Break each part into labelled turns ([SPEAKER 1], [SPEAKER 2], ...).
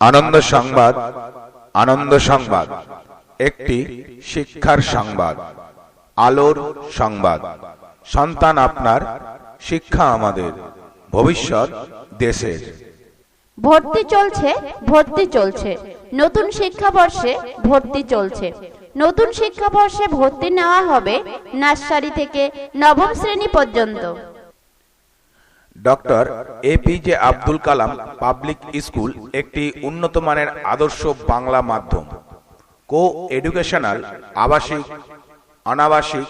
[SPEAKER 1] আনন্দ সংবাদ আনন্দ সংবাদ। একটি শিক্ষার সংবাদ, আলোর সংবাদ। সন্তান আপনার, শিক্ষা আমাদের, ভবিষ্যৎ দেশের।
[SPEAKER 2] ভর্তি চলছে ভর্তি চলছে। নতুন শিক্ষাবর্ষে ভর্তি চলছে। নতুন শিক্ষাবর্ষে ভর্তি নেওয়া হবে নার্সারি থেকে নবম শ্রেণি পর্যন্ত।
[SPEAKER 1] Doctor APJ Abdul Kalam public school একটি উন্নত মানের আদর্শ বাংলা মাধ্যম। কো এডুকেশনাল আবাসিক, অনাবাসিক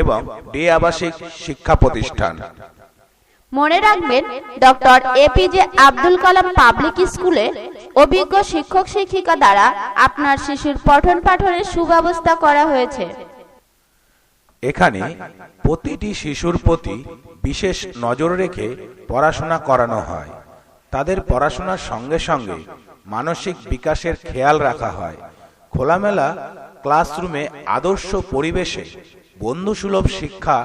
[SPEAKER 1] এবং ডে আবাসিক শিক্ষা প্রতিষ্ঠান।
[SPEAKER 2] মনে রাখবেন, doctor APJ Abdul Kalam public স্কুলে অভিজ্ঞ শিক্ষক শিক্ষিকা দ্বারা আপনার শিশুর পঠন পাঠনের সুব্যবস্থা করা হয়েছে।
[SPEAKER 1] এখানে প্রতিটি শিশুর প্রতি বিশেষ নজর রেখে পড়াশোনা করানো হয়। তাদের পড়াশোনার সঙ্গে সঙ্গে মানসিক বিকাশের খেয়াল রাখা হয়। খোলামেলা ক্লাসরুমে আদর্শ পরিবেশে বন্ধুসুলভ শিক্ষা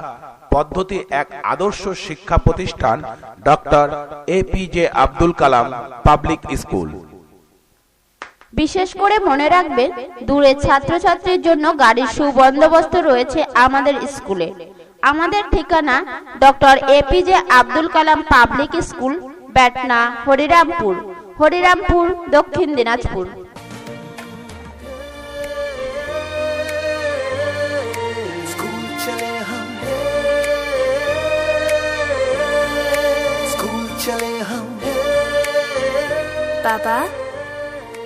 [SPEAKER 1] পদ্ধতি এক আদর্শ শিক্ষা প্রতিষ্ঠান doctor A P J Abdul Kalam public school.
[SPEAKER 2] বিশেষ করে মনে রাখবেন দূরে ছাত্রছাত্রীর জন্য গাড়ির সুবন্দোবস্ত রয়েছে আমাদের স্কুলে। আমাদের ঠিকানা doctor APJ Abdul Kalam public school Batna Harirampur. Harirampur দক্ষিণ দিনাজপুর।
[SPEAKER 3] বাবা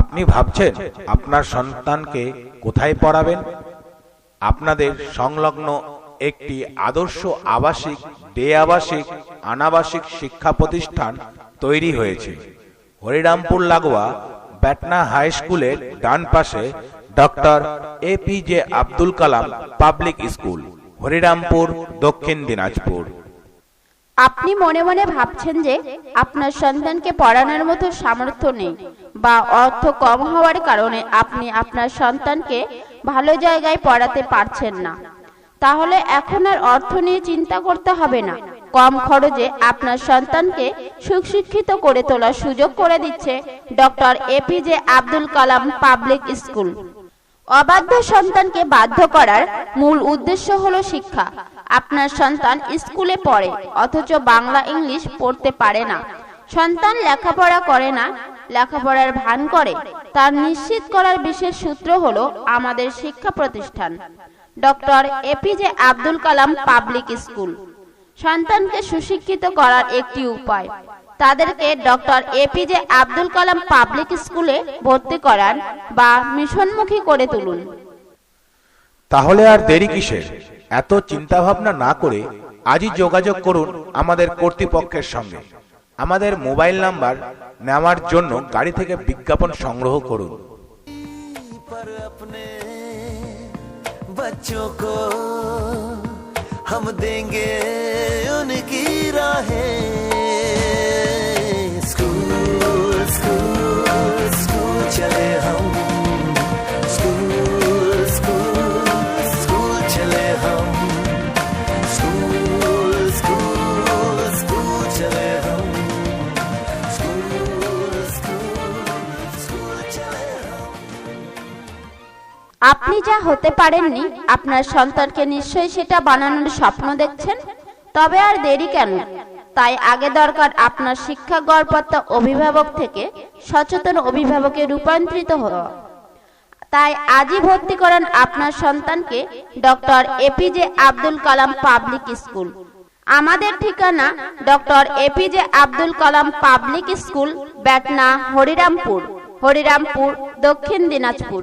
[SPEAKER 1] আপনি ভাবছেন আপনার সন্তানকে কোথায় পড়াবেন? আপনাদের সংলগ্ন একটি আদর্শ আবাসিক ডে আবাসিক আনাবাসিক শিক্ষা প্রতিষ্ঠান তৈরি হয়েছে। হরিরামপুর লাগোয়া ব্যাটনা হাই স্কুলের ডান পাশে doctor A P J Abdul Kalam public school, Harirampur, দক্ষিণ দিনাজপুর।
[SPEAKER 2] আপনি মনে মনে ভাবছেন যে আপনার সন্তানকে পড়ানোর মতো সামর্থ্য নেই বা অর্থ কম হওয়ার কারণে আপনি আপনার সন্তানকে ভালো জায়গায় পড়াতে পারছেন না। তাহলে এখন আর অর্থ নিয়ে চিন্তা করতে হবে না। কম খরচে আপনার সন্তানকে সুশিক্ষিত করে তোলার সুযোগ করে দিচ্ছে doctor APJ Abdul Kalam public school. অবাধ্য সন্তানকে বাধ্য করার মূল উদ্দেশ্য হলো শিক্ষা। আপনার সন্তান স্কুলে পড়ে, অথচ বাংলা ইংলিশ পড়তে পারে না। সন্তান লেখাপড়া করে না, লেখাপড়ার ভান করে। তার নিশ্চিত করার বিশেষ সূত্র হলো আমাদের শিক্ষা প্রতিষ্ঠান। Doctor APJ Abdul Kalam public school. সন্তানকে সুশিক্ষিত করার একটি উপায়। তাদেরকে doctor APJ Abdul Kalam public স্কুলে ভর্তি করান বা মিশনমুখী করে তুলুন।
[SPEAKER 1] তাহলে আর দেরি কিসের? এত চিন্তা ভাবনা না করে আজই যোগাযোগ করুন আমাদের কর্তৃপক্ষের সঙ্গে আমাদের মোবাইল নাম্বার নেওয়ার জন্য গাড়ি থেকে বিজ্ঞাপন সংগ্রহ করুন
[SPEAKER 4] पर अपने बच्चों को हम देंगे उनकी राहें
[SPEAKER 2] আপনি যা হতে পারেননি, আপনার সন্তানকে নিশ্চয়ই সেটা বানানোর স্বপ্ন দেখছেন? তবে আর দেরি কেন? তাই আগে দরকার আপনার শিক্ষা গড়পত্তা অভিভাবক থেকে সচেতন অভিভাবকে রূপান্তরিত হওয়া তাই আজই ভর্তি করেন আপনার সন্তানকে doctor APJ Abdul Kalam public school. আমাদের ঠিকানা doctor APJ Abdul Kalam public school, Batna, Harirampur. Harirampur, দক্ষিণ দিনাজপুর।